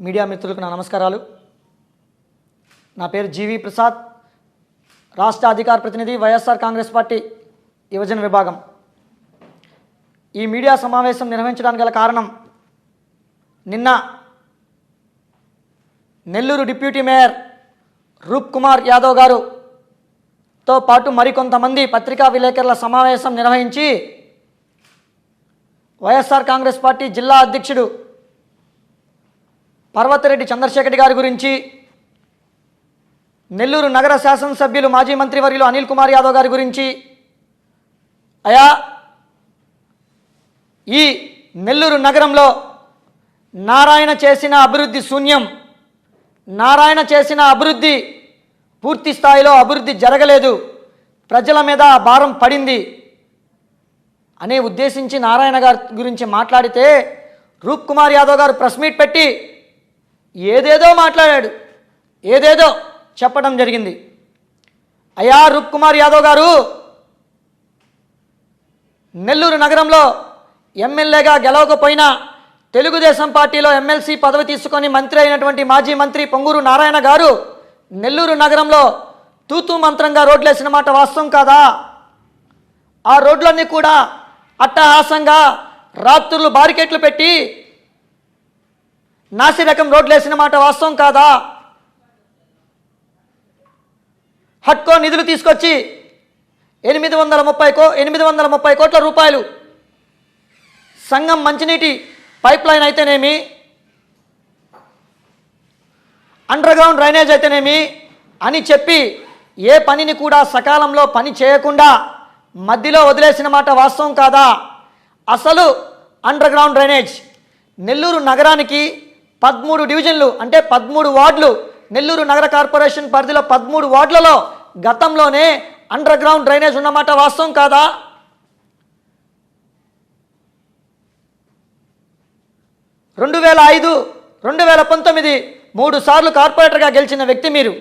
Media మిత్రులకు నా నమస్కారాలు. నా పేరు జీవి ప్రసాద్. రాష్ట్ర అధికార ప్రతినిధి వైఎస్ఆర్ కాంగ్రెస్ పార్టీ యువజన విభాగం. ఈ మీడియా సమావేశం నిర్వహించడానికి గల కారణం నిన్న నెల్లూరు డిప్యూటీ మేయర్ రూప్ కుమార్ యాదవ్ గారుతో పాటు మరికొంతమంది పత్రికా విలేకరుల సమావేశం నిర్వహించి వైఎస్ఆర్ కాంగ్రెస్ పార్టీ జిల్లా అధ్యక్షుడు పర్వతిరెడ్డి చంద్రశేఖర్ గారి గురించి నెల్లూరు నగర శాసనసభ్యులు మాజీ మంత్రివర్యులు అనిల్ కుమార్ యాదవ్ గారి గురించి అయా ఈ నెల్లూరు నగరంలో నారాయణ చేసిన అభివృద్ధి శూన్యం నారాయణ చేసిన అభివృద్ధి పూర్తి స్థాయిలో అభివృద్ధి జరగలేదు ప్రజల మీద భారం పడింది అనే ఉద్దేశించి నారాయణ గారి గురించి మాట్లాడితే రూప్ కుమార్ యాదవ్ గారు ప్రెస్ మీట్ పెట్టి ఏదేదో మాట్లాడాడు. ఏదేదో చెప్పడం జరిగింది. అయ్యా రూప్ కుమార్ యాదవ్ గారు నెల్లూరు నగరంలో ఎమ్మెల్యేగా గెలవకపోయినా తెలుగుదేశం పార్టీలో ఎమ్మెల్సీ పదవి తీసుకొని మంత్రి అయినటువంటి మాజీ మంత్రి పొంగూరు నారాయణ గారు నెల్లూరు నగరంలో తూతూ మంత్రంగా రోడ్లేసిన మాట వాస్తవం కాదా? ఆ రోడ్లన్నీ కూడా అట్టహాసంగా రాత్రులు బారికెట్లు పెట్టి నాసి రకం రోడ్లు వేసిన మాట వాస్తవం కాదా? హట్కో నిధులు తీసుకొచ్చి ఎనిమిది వందల ముప్పై కో ఎనిమిది వందల ముప్పై కోట్ల రూపాయలు. సంఘం మంచినీటి పైప్ లైన్ అయితేనేమి? అండర్గ్రౌండ్ డ్రైనేజ్ అయితేనేమి? అని చెప్పి ఏ పనిని కూడా సకాలంలో పని చేయకుండా మధ్యలో వదిలేసిన మాట వాస్తవం కాదా? అసలు అండర్ గ్రౌండ్ డ్రైనేజ్ నెల్లూరు నగరానికి పదమూడు డివిజన్లు అంటే పదమూడు వార్డులు. నెల్లూరు నగర కార్పొరేషన్ పరిధిలో పదమూడు వార్డులలో గతంలోనే అండర్ గ్రౌండ్ డ్రైనేజ్ ఉన్నమాట. వాస్తవం కాదా? రెండు వేల ఐదు రెండు వేల పంతొమ్మిది మూడు సార్లు కార్పొరేటర్గా గెలిచిన వ్యక్తి మీరు.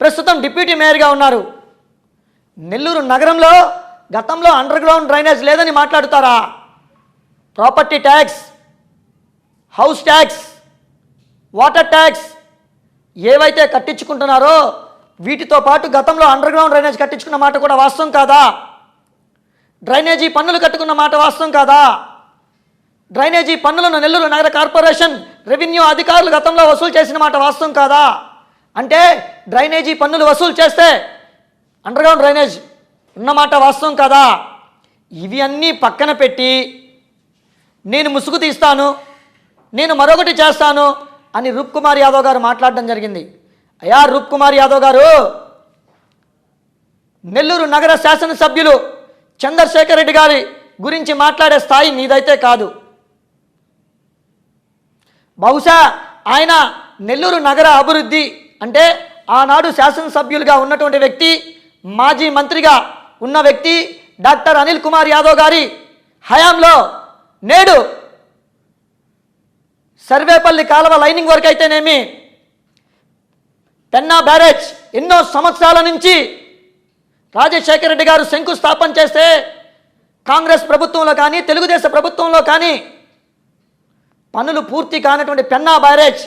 ప్రస్తుతం డిప్యూటీ మేయర్గా ఉన్నారు. నెల్లూరు నగరంలో గతంలో అండర్ గ్రౌండ్ డ్రైనేజ్ లేదని మాట్లాడుతారా? Property tax house tax water tax ఏవైతే కట్టించుకుంటున్నారో వీటితో పాటు గతంలో అండర్ గ్రౌండ్ డ్రైనేజ్ కట్టించుకున్న మాట కూడా వాస్తవం కాదా? డ్రైనేజీ పన్నులు కట్టుకున్న మాట వాస్తవం కాదా? డ్రైనేజీ పన్నులను నెల్లూరు నగర కార్పొరేషన్ రెవెన్యూ అధికారులు గతంలో వసూలు చేసిన మాట వాస్తవం కాదా? అంటే డ్రైనేజీ పన్నులు వసూలు చేస్తే అండర్గ్రౌండ్ డ్రైనేజ్ ఉన్నమాట వాస్తవం కాదా? ఇవి అన్నీ పక్కన పెట్టి నేను ముసుగు తీస్తాను నేను మరొకటి చేస్తాను అని రూప్ కుమార్ యాదవ్ గారు మాట్లాడడం జరిగింది. అయ్యా రూప్ కుమార్ యాదవ్ గారు నెల్లూరు నగర శాసనసభ్యులు చంద్రశేఖర్ రెడ్డి గారి గురించి మాట్లాడే స్థాయి నీదైతే కాదు. బహుశా ఆయన నెల్లూరు నగర అభివృద్ధి అంటే ఆనాడు శాసనసభ్యులుగా ఉన్నటువంటి వ్యక్తి మాజీ మంత్రిగా ఉన్న వ్యక్తి డాక్టర్ అనిల్ కుమార్ యాదవ్ గారి హయాంలో నేడు సర్వేపల్లి కాలువ లైనింగ్ వర్క్ అయితేనేమి? పెన్నా బ్యారేజ్ ఎన్నో సంవత్సరాల నుంచి రాజశేఖర రెడ్డి గారు శంకుస్థాపన చేస్తే కాంగ్రెస్ ప్రభుత్వంలో కానీ తెలుగుదేశం ప్రభుత్వంలో కానీ పనులు పూర్తి కానటువంటి పెన్నా బ్యారేజ్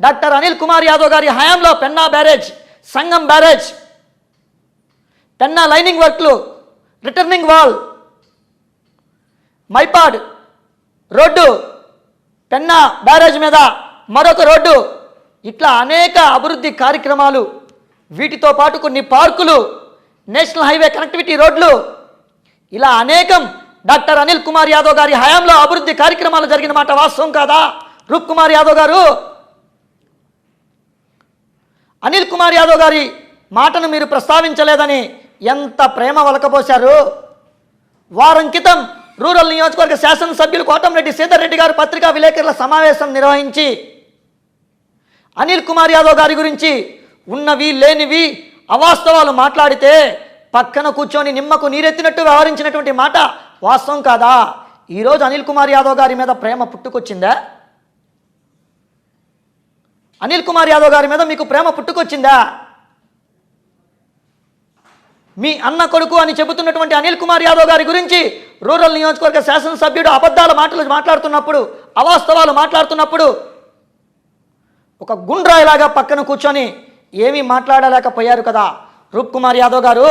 డాక్టర్ అనిల్ కుమార్ యాదవ్ గారి హయాంలో Penna barrage Sangam barrage Penna lining వర్క్లు returning wall Mypadu road Penna barrage మీద మరొక రోడ్డు. ఇట్లా అనేక అభివృద్ధి కార్యక్రమాలు వీటితో పాటు కొన్ని పార్కులు నేషనల్ హైవే కనెక్టివిటీ రోడ్లు. ఇలా అనేకం డాక్టర్ అనిల్ కుమార్ యాదవ్ గారి హయాంలో అభివృద్ధి కార్యక్రమాలు జరిగిన మాట వాస్తవం కాదా? రూప్ కుమార్ యాదవ్ గారు. అనిల్ కుమార్ యాదవ్ గారి మాటను మీరు ప్రస్తావించలేదని ఎంత ప్రేమ వలకపోశారు వారం క్రితం రూరల్ నియోజకవర్గ శాసనసభ్యులు కోటంరెడ్డి సీతారెడ్డి గారు పత్రికా విలేకరుల సమావేశం నిర్వహించి అనిల్ కుమార్ యాదవ్ గారి గురించి ఉన్నవి లేనివి అవాస్తవాలు మాట్లాడితే పక్కన కూర్చొని నిమ్మకు నీరెత్తినట్టు వ్యవహరించినటువంటి మాట వాస్తవం కాదా? ఈరోజు అనిల్ కుమార్ యాదవ్ గారి మీద ప్రేమ పుట్టుకొచ్చిందా? అనిల్ కుమార్ యాదవ్ గారి మీద మీకు ప్రేమ పుట్టుకొచ్చిందా? మీ అన్న కొడుకు అని చెబుతున్నటువంటి అనిల్ కుమార్ యాదవ్ గారి గురించి రూరల్ నియోజకవర్గ శాసనసభ్యుడు అబద్ధాల మాటలు మాట్లాడుతున్నప్పుడు అవాస్తవాలు మాట్లాడుతున్నప్పుడు ఒక గుండ్రాయిలాగా పక్కన కూర్చొని ఏమీ మాట్లాడలేకపోయారు కదా. రూప్ కుమార్ యాదవ్ గారు